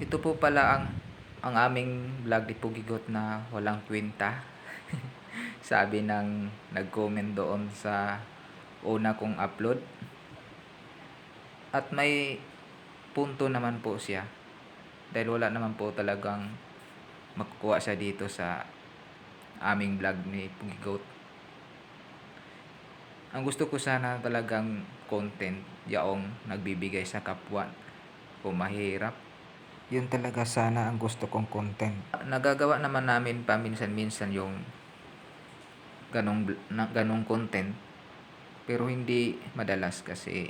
Ito po pala ang ang aming vlog ni Pugigot na walang kwenta. Sabi ng nag-comment doon sa una kong upload. At may punto naman po siya. Dahil wala naman po talagang makukuha siya dito sa aming vlog ni Pugigot. Ang gusto ko sana talagang content yaong nagbibigay sa kapwa kung mahirap yun talaga sana ang gusto kong content. Nagagawa naman namin paminsan-minsan yung ganong, ganong content. Pero hindi madalas kasi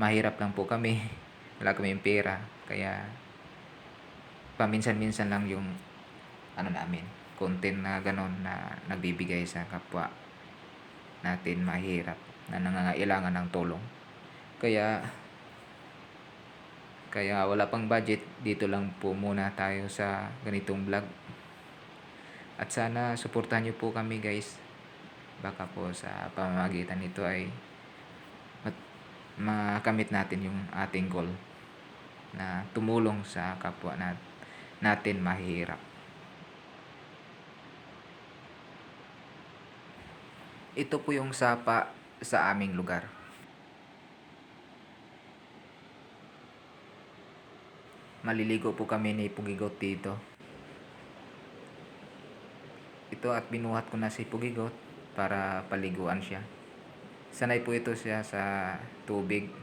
mahirap lang po kami. Wala kaming pera. Kaya paminsan-minsan lang yung ano namin, content na ganon na nagbibigay sa kapwa natin mahirap na nangangailangan ng tulong. Kaya kaya wala pang budget, dito lang po muna tayo sa ganitong vlog. At sana suportahan niyo po kami guys. Baka po sa pamamagitan nito ay makamit natin yung ating goal na tumulong sa kapwa nat natin mahihirap. Ito po yung sapa sa aming lugar. Maliligo po kami ni Pugigot dito. Ito at binuhat ko na si Pugigot para paliguan siya. Sanay po ito siya sa tubig.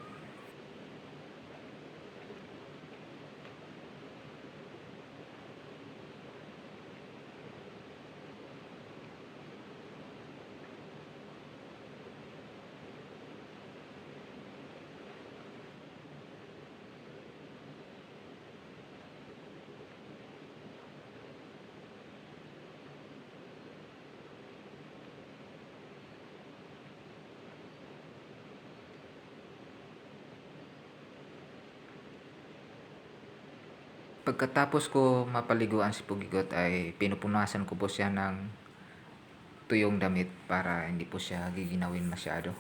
Pagkatapos ko mapaliguan si Pugigot ay pinupunasan ko po siya ng tuyong damit para hindi po siya giginawin masyado.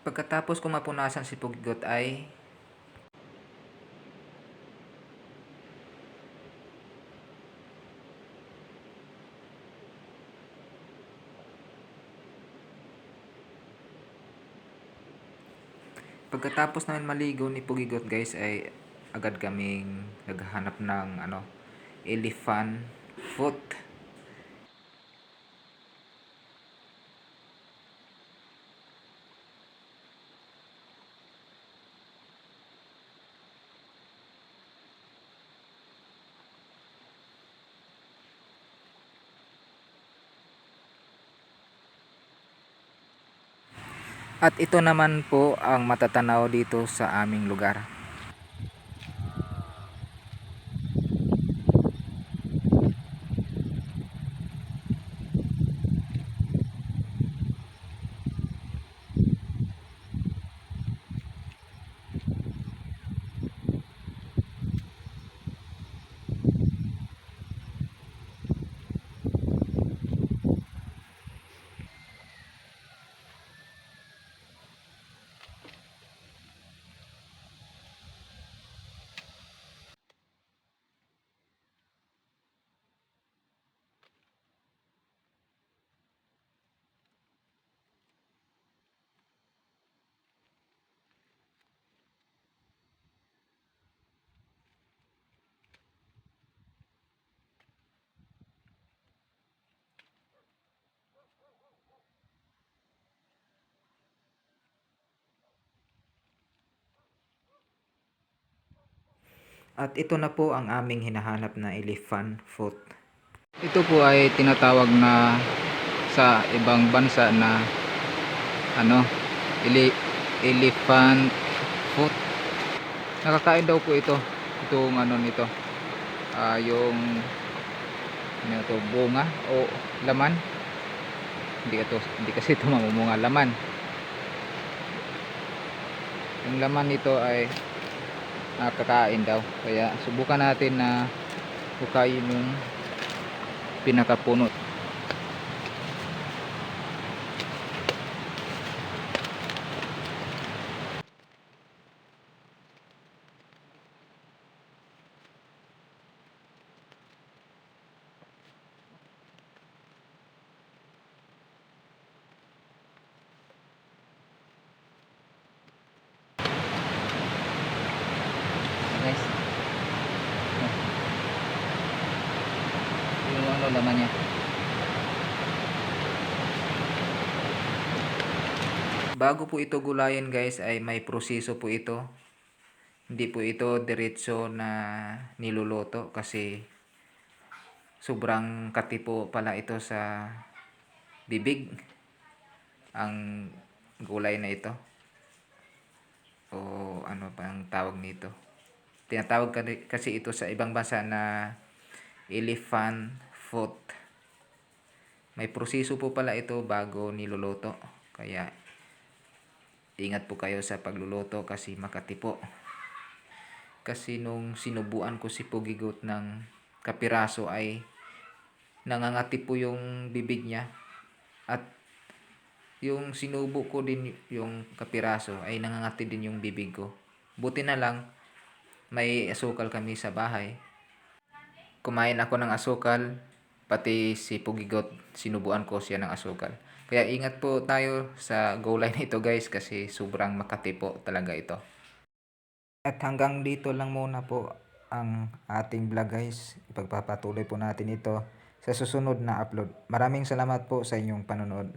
Pagkatapos ko mapunasan si Pugigot ay Pagkatapos namin maligo ni Pugigot guys ay agad kaming naghahanap ng ano elephant foot. At ito naman po ang matatanaw dito sa aming lugar. At ito na po ang aming hinahanap na elephant foot. Ito po ay tinatawag na sa ibang bansa na ano, ele elephant foot. Nakakain daw po ito. Itong ano nito. ah yung ano to, bunga o laman. Hindi ito, hindi kasi ito mamumunga laman. Yung laman nito ay nakakain daw. Kaya subukan natin na hukayin yung pinakapuno ano laman niya. Bago po ito gulayin guys ay may proseso po ito. Hindi po ito diretso na niluluto kasi sobrang katipo pala ito sa bibig ang gulay na ito. O ano pa ang tawag nito. Tinatawag ka- kasi ito sa ibang bansa na elephant foot. May proseso po pala ito bago niluluto. Kaya ingat po kayo sa pagluluto kasi makatipo. Kasi nung sinubuan ko si Pugigot ng kapiraso ay nangangati po yung bibig niya. At yung sinubo ko din yung kapiraso ay nangangati din yung bibig ko. Buti na lang may asukal kami sa bahay. Kumain ako ng asukal, pati si Pugigot, sinubuan ko siya ng asukal. Kaya ingat po tayo sa gulay na ito guys kasi sobrang makatipo talaga ito. At hanggang dito lang muna po ang ating vlog guys. Ipagpapatuloy po natin ito sa susunod na upload. Maraming salamat po sa inyong panonood.